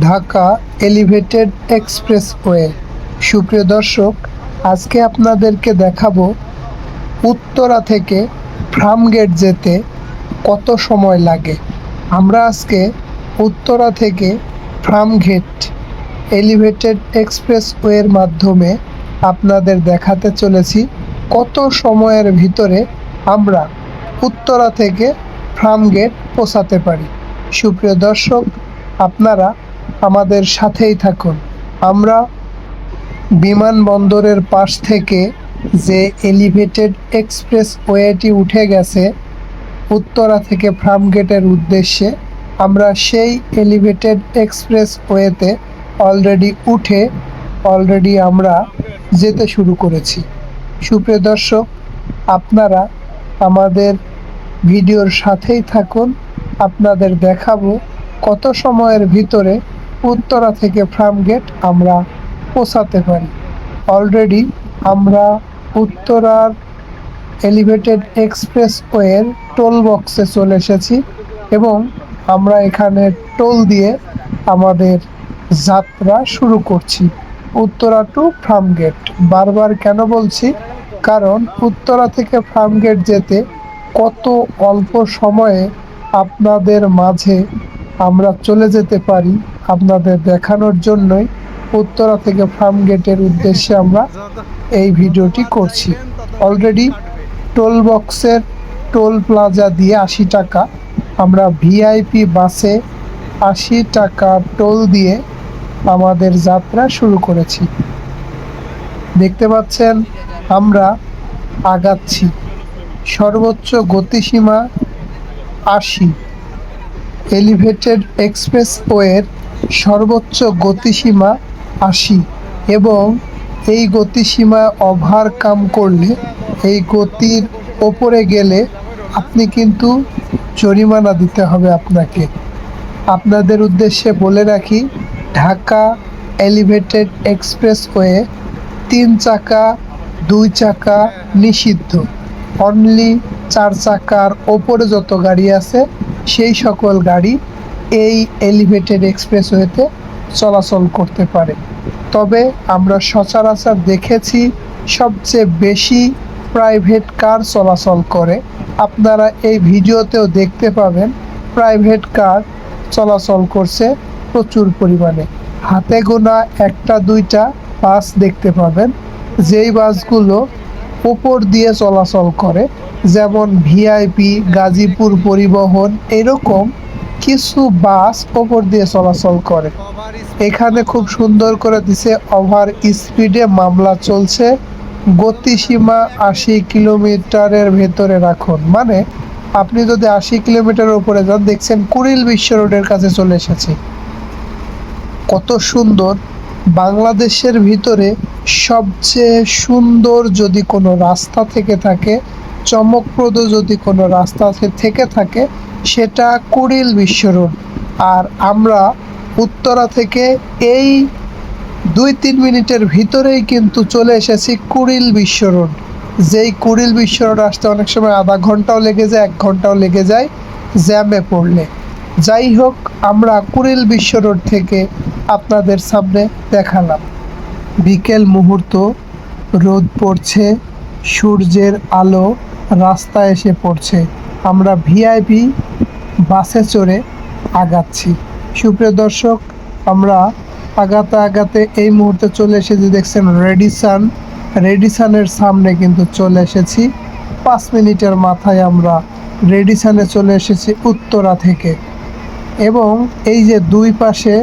Dhaka elevated expressway. সুপ্রিয় দর্শক, আজকে আপনাদেরকে দেখাবো উত্তরা থেকে ফার্মগেট যেতে কত সময় লাগে। আমরা আজকে উত্তরা থেকে ফার্মগেট এলিভেটেড এক্সপ্রেসওয়ের মাধ্যমে আপনাদের দেখাতে চলেছি কত সময়ের ভিতরে আমরা উত্তরা থেকে ফার্মগেট পৌঁছাতে পারি। সুপ্রিয় দর্শক আপনারা আমাদের সাথেই থাকুন। আমরা বিমানবন্দরের পাশ থেকে যে এলিভেটেড এক্সপ্রেস ওয়েটি উঠে গেছে, উত্তরা থেকে ফার্মগেটের উদ্দেশ্যে, আমরা সেই এলিভেটেড এক্সপ্রেস ওয়েতে অলরেডি উঠে, অলরেডি আমরা যেতে শুরু করেছি। সুপ্রিয় দর্শক, আপনারা আমাদের ভিডিওর সাথেই থাকুন, আপনাদের দেখাবো কত সময়ের ভিতরে উত্তরা থেকে ফার্মগেট আমরা পৌঁছাতে পারি। অলরেডি আমরা উত্তরার এলিভেটেড এক্সপ্রেস ওয়ের টোল বক্সে চলে এসেছি এবং আমরা এখানে টোল দিয়ে আমাদের যাত্রা শুরু করছি। উত্তরা টু ফার্মগেট বারবার কেন বলছি? কারণ উত্তরা থেকে ফার্মগেট যেতে কত অল্প সময়ে আপনাদের মাঝে আমরা চলে যেতে পারি আপনাদের দেখানোর জন্যই উত্তরা থেকে ফার্ম গেটের উদ্দেশ্যে আমরা এই ভিডিওটি করছি। অলরেডি টোল বক্সের টোল প্লাজা দিয়ে আশি টাকা, আমরা ভিআইপি বাসে আশি টাকা টোল দিয়ে আমাদের যাত্রা শুরু করেছি। দেখতে পাচ্ছেন, আমরা আগাচ্ছি। সর্বোচ্চ গতিসীমা আশি। এলিভেটেড এক্সপ্রেসওয়ের সর্বোচ্চ গতিসীমা আশি এবং এই গতিসীমা ওভারকাম করলে এই গতির ওপরে গেলে আপনি কিন্তু জরিমানা দিতে হবে আপনাকে। আপনাদের উদ্দেশ্যে বলে রাখি, ঢাকা এলিভেটেড এক্সপ্রেসওয়ে তিন চাকা, দুই চাকা নিষিদ্ধ। অনলি চার চাকার ওপরে যত গাড়ি আছে সেই সকল গাড়ি এই এলিভেটেড এক্সপ্রেসওয়েতে চলাচল করতে পারে। তবে আমরা সচরাচর দেখেছি সবচেয়ে বেশি প্রাইভেট কার চলাচল করে। আপনারা এই ভিডিওতেও দেখতে পাবেন প্রাইভেট কার চলাচল করছে প্রচুর পরিমাণে। হাতে গোনা একটা, দুইটা বাস দেখতে পাবেন। যেই বাসগুলো উপর দিয়ে চলাচল করে, যেমন ভিআইপি গাজীপুর পরিবহন, এরকম কিছু বাস ওপর দিয়ে চলাচল করে। এখানে খুব সুন্দর করে দিছে ওভার স্পিডে মামলা চলছে। গতিসীমা আশি কিলোমিটারের ভেতরে রাখুন। মানে আপনি যদি আশি কিলোমিটারের উপরে যান, দেখছেন কুড়িল বিশ্ব রোডের কাছে চলে এসেছে। কত সুন্দর বাংলাদেশের ভিতরে সবচেয়ে সুন্দর যদি কোনো রাস্তা থেকে থাকে, চমকপ্রদ যদি কোনো রাস্তা থেকে থাকে, সেটা কুড়িল বিশ্ব রোড। আর আমরা উত্তরা থেকে এই দুই তিন মিনিটের ভিতরেই কিন্তু চলে এসেছি কুড়িল বিশ্ব রোড। যেই কুড়িল বিশ্ব রোড আসতে অনেক সময় আধা ঘন্টাও লেগে যায়, এক ঘন্টাও লেগে যায়, জ্যামে পড়লে। যাই হোক, আমরা কুড়িল বিশ্ব রোড থেকে আপনাদের সামনে দেখালাম। বিকেল মুহূর্ত, রোদ পড়ছে, সূর্যের আলো রাস্তায় এসে পড়ছে। আমরা ভিআইপি বাসে চড়ে আগাচ্ছি। সুপ্রিয় দর্শক, আমরা আগাতে আগাতে এই মুহূর্তে চলে এসেছি, দেখছেন রেডিসান। রেডিসানের সামনে কিন্তু চলে এসেছি। পাঁচ মিনিটের মাথায় আমরা রেডিসানে চলে এসেছি উত্তরা থেকে। এবং এই যে দুই পাশে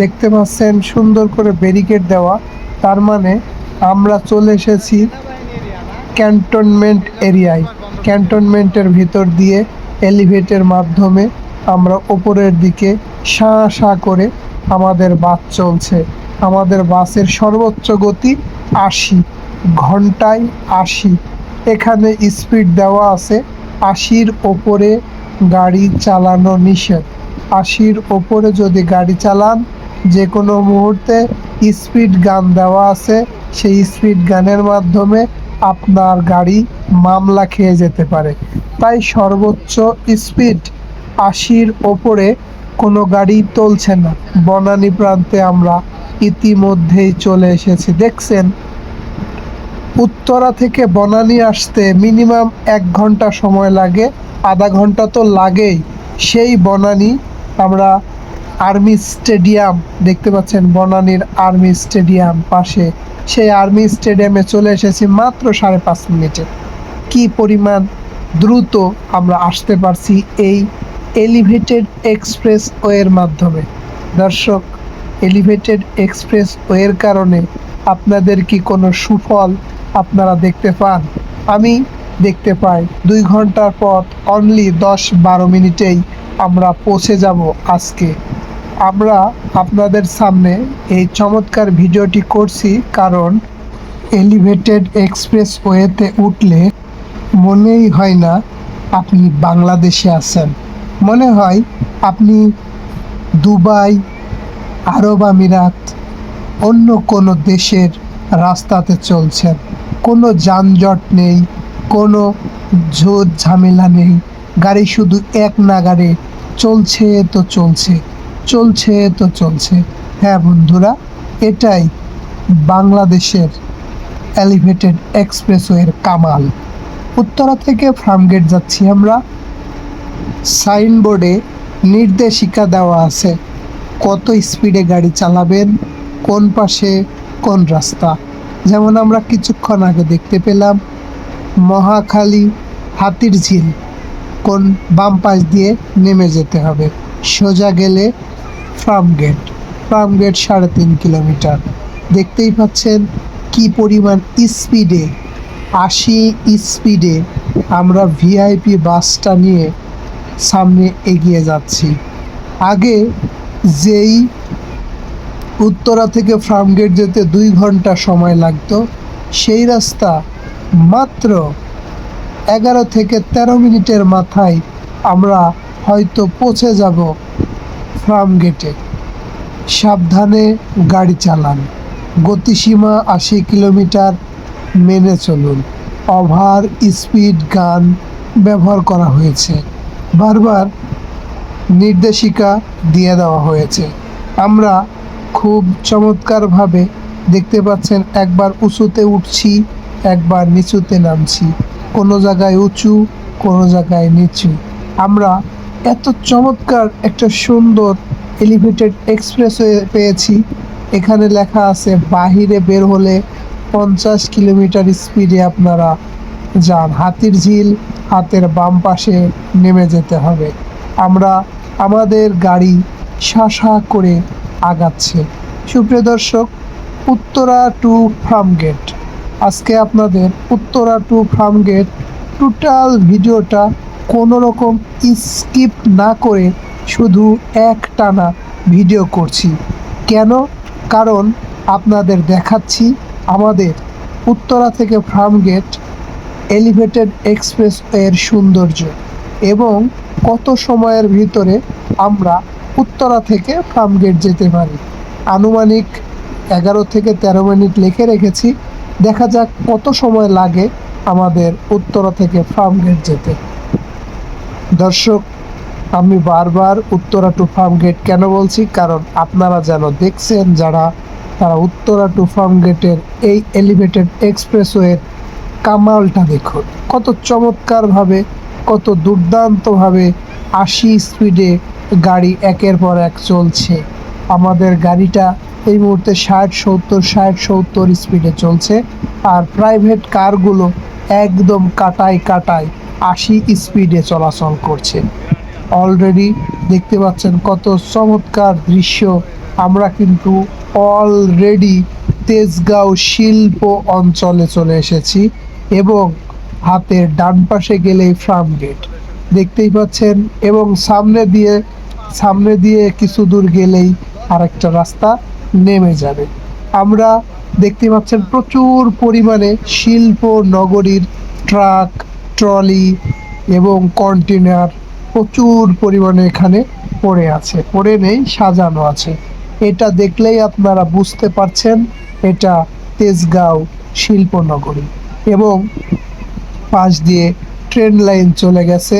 দেখতে পাচ্ছেন সুন্দর করে ব্যারিকেড দেওয়া, তার মানে আমরা চলে এসেছি ক্যান্টনমেন্ট এরিয়ায়। ক্যান্টনমেন্টের ভিতর দিয়ে এলিভেটের মাধ্যমে আমরা ওপরের দিকে সা সা করে আমাদের বাস চলছে। আমাদের বাসের সর্বোচ্চ গতি আশি, ঘন্টায় আশি। এখানে স্পিড দেওয়া আছে, আশির ওপরে গাড়ি চালানো নিষেধ। আশির ওপরে যদি গাড়ি চালান যে কোনো মুহূর্তে স্পিড গান দেওয়া আছে, সেই স্পিড গানের মাধ্যমে আপনার গাড়ি মামলা খেয়ে যেতে পারে। তাই সর্বোচ্চ স্পিড আশির ওপরে কোনো গাড়ি চলছে না। বনানী প্রান্তে আমরা ইতিমধ্যেই চলে এসেছি। দেখছেন? উত্তরা থেকে বনানী আসতে মিনিমাম এক ঘণ্টা সময় লাগে, আধা ঘণ্টা তো লাগেই। সেই বনানী আমরা আর্মি স্টেডিয়াম দেখতে পাচ্ছেন, বনানীর আর্মি স্টেডিয়াম পাশে। সেই আর্মি স্টেডিয়ামে চলে এসেছি মাত্র সাড়ে পাঁচ মিনিটে। কি পরিমাণ দ্রুত আমরা আসতে পারছি এই এলিভেটেড এক্সপ্রেস ওয়ের মাধ্যমে। দর্শক, এলিভেটেড এক্সপ্রেস ওয়ের কারণে আপনাদের কি কোনো সুফল আপনারা দেখতে পান? আমি দেখতে পাই, দুই ঘণ্টার পথ অনলি দশ বারো মিনিটেই আমরা পৌঁছে যাব আজকে। আমরা আপনাদের সামনে এই চমৎকার ভিডিওটি করছি কারণ এলিভেটেড এক্সপ্রেস ওয়েতে উঠলে মনেই হয় না আপনি বাংলাদেশে আছেন। মনে হয় আপনি দুবাই, আরব আমিরাত, অন্য কোনো দেশের রাস্তাতে চলছেন। কোনো যানজট নেই, কোনো ঝোট ঝামেলা নেই। গাড়ি শুধু এক নাগারে চলছে তো চলছে চলছে তো চলছে। হ্যাঁ বন্ধুরা, এটাই বাংলাদেশের এলিভেটেড এক্সপ্রেসওয়ের কামাল। উত্তরা থেকে ফার্মগেট যাচ্ছি আমরা। সাইনবোর্ডে নির্দেশিকা দেওয়া আছে, কত স্পিডে গাড়ি চালাবেন, কোন পাশে কোন রাস্তা। যেমন আমরা কিছুক্ষণ আগে দেখতে পেলাম মহাখালী হাতির ঝিল কোন বাম পাশ দিয়ে নেমে যেতে হবে? সোজা গেলে ফার্ম গেট। ফার্ম গেট সাড়ে তিন কিলোমিটার। দেখতেই পাচ্ছেন কি পরিমাণ স্পিডে, আশি স্পিডে আমরা ভিআইপি বাসটা নিয়ে সামনে এগিয়ে যাচ্ছি। আগে যেই উত্তরা থেকে ফার্মগেট যেতে দুই ঘণ্টা সময় লাগতো, সেই রাস্তা মাত্র এগারো থেকে তেরো মিনিটের মাথায় আমরা হয়তো পৌঁছে যাব ফার্মগেটে সাবধানে গাড়ি চালান। গতিসীমা আশি কিলোমিটার মেনে চলুন। ওভার স্পিড গান ব্যবহার করা হয়েছে। বারবার নির্দেশিকা দিয়ে দেওয়া হয়েছে। আমরা খুব চমৎকারভাবে দেখতে পাচ্ছেন, একবার উঁচুতে উঠছি, একবার নিচুতে নামছি। কোনো জায়গায় উঁচু, কোনো জায়গায় নিচু। আমরা এত চমৎকার একটা সুন্দর এলিভেটেড এক্সপ্রেস পেয়েছি। এখানে লেখা আছে, বাহিরে বের হলে পঞ্চাশ কিলোমিটার স্পিডে আপনারা যান। হাতির ঝিল, হাতের বাম পাশে নেমে যেতে হবে। আমরা আমাদের গাড়ি শাসা করে আগাচ্ছে। সুপ্রিয় দর্শক, উত্তরা টু ফার্মগেট। আজকে আপনাদের Uttara to Farmgate total ভিডিওটা কোনো রকম স্কিপ না করে শুধু এক টানা ভিডিও করছি। কেন? কারণ আপনাদের দেখাচ্ছি আমাদের উত্তরা থেকে ফার্ম গেট এলিভেটেড এক্সপ্রেস এর সৌন্দর্য এবং কত সময়ের ভিতরে আমরা উত্তরা থেকে ফার্ম গেট যেতে পারি। আনুমানিক এগারো থেকে তেরো মিনিট লিখে রেখেছি। দেখা যাক কত সময় লাগে আমাদের উত্তরা থেকে ফার্মগেট যেতে। দর্শক, আমি বারবার উত্তরা টু ফার্মগেট কেন বলছি? কারণ আপনারা যেন দেখছেন যারা, তারা উত্তরা টু ফার্মগেটের এই এলিভেটেড এক্সপ্রেসওয়ের কামালটা দেখুন। কত চমৎকারভাবে, কত দুর্দান্তভাবে আশি স্পিডে গাড়ি একের পর এক চলছে। আমাদের গাড়িটা এই মুহূর্তে ষাট, সত্তর ষাট, সত্তর স্পিডে চলছে। আর প্রাইভেট কারগুলো একদম কাটায় কাটায় আশি স্পিডে চলাচল করছে। অলরেডি দেখতে পাচ্ছেন কত চমৎকার দৃশ্য। আমরা কিন্তু অলরেডি তেজগাঁও শিল্প অঞ্চলে চলে এসেছি এবং হাতের ডান পাশে গেলেই ফার্ম গেট দেখতেই পাচ্ছেন এবং সামনে দিয়ে সামনে দিয়ে কিছু দূর গেলেই আরেকটা রাস্তা। নেমে যাবে। আমরা দেখতে পাচ্ছেন প্রচুর পরিমাণে শিল্প নগরীর ট্রাক, ট্রলি এবং কন্টেনার প্রচুর পরিমাণে এখানে পড়ে আছে। পড়ে নেই, সাজানো আছে। এটা দেখলেই আপনারা বুঝতে পারছেন, এটা তেজগাঁও শিল্পনগরী এবং পাশ দিয়ে ট্রেন লাইন চলে গেছে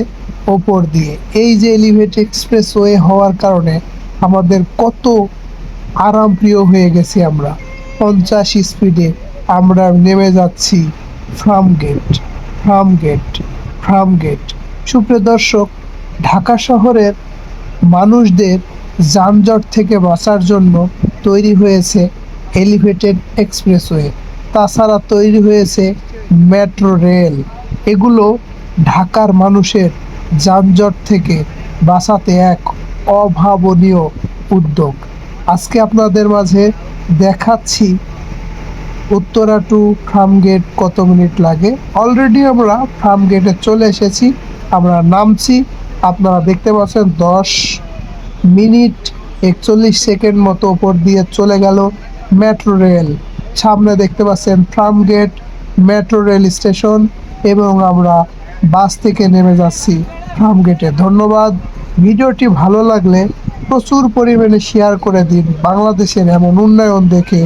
ওপর দিয়ে। এই যে এলিভেটেড এক্সপ্রেসওয়ে হওয়ার কারণে আমাদের কত আরামপ্রিয় হয়ে গেছি আমরা। পঞ্চাশ স্পিডে আমরা নেমে যাচ্ছি Farmgate Farmgate Farmgate. সুপ্রিয় দর্শক, ঢাকা শহরের মানুষদের যানজট থেকে বাঁচার জন্য তৈরি হয়েছে এলিভেটেড এক্সপ্রেসওয়ে। তাছাড়া তৈরি হয়েছে মেট্রো রেল। এগুলো ঢাকার মানুষের যানজট থেকে বাঁচাতে এক অভাবনীয় উদ্যোগ। আজকে আপনাদের মাঝে দেখাচ্ছি উত্তরা টু ফার্ম গেট কত মিনিট লাগে? অলরেডি আমরা ফার্ম গেটে চলে এসেছি, আমরা নামছি, আপনারা দেখতে পাচ্ছেন দশ মিনিট একচল্লিশ সেকেন্ড মতো ওপর দিয়ে চলে গেল মেট্রো রেল সামনে দেখতে পাচ্ছেন Farmgate metro rail station এবং আমরা বাস থেকে নেমে যাচ্ছি ফার্ম গেটে ধন্যবাদ। ভিডিওটি ভালো লাগলে প্রচুর পরিমাণে শেয়ার করে দিন। বাংলাদেশের এমন উন্নয়ন দেখে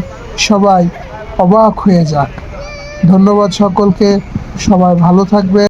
সবাই অবাক হয়ে যাক। ধন্যবাদ সকলকে। সবাই ভালো থাকবে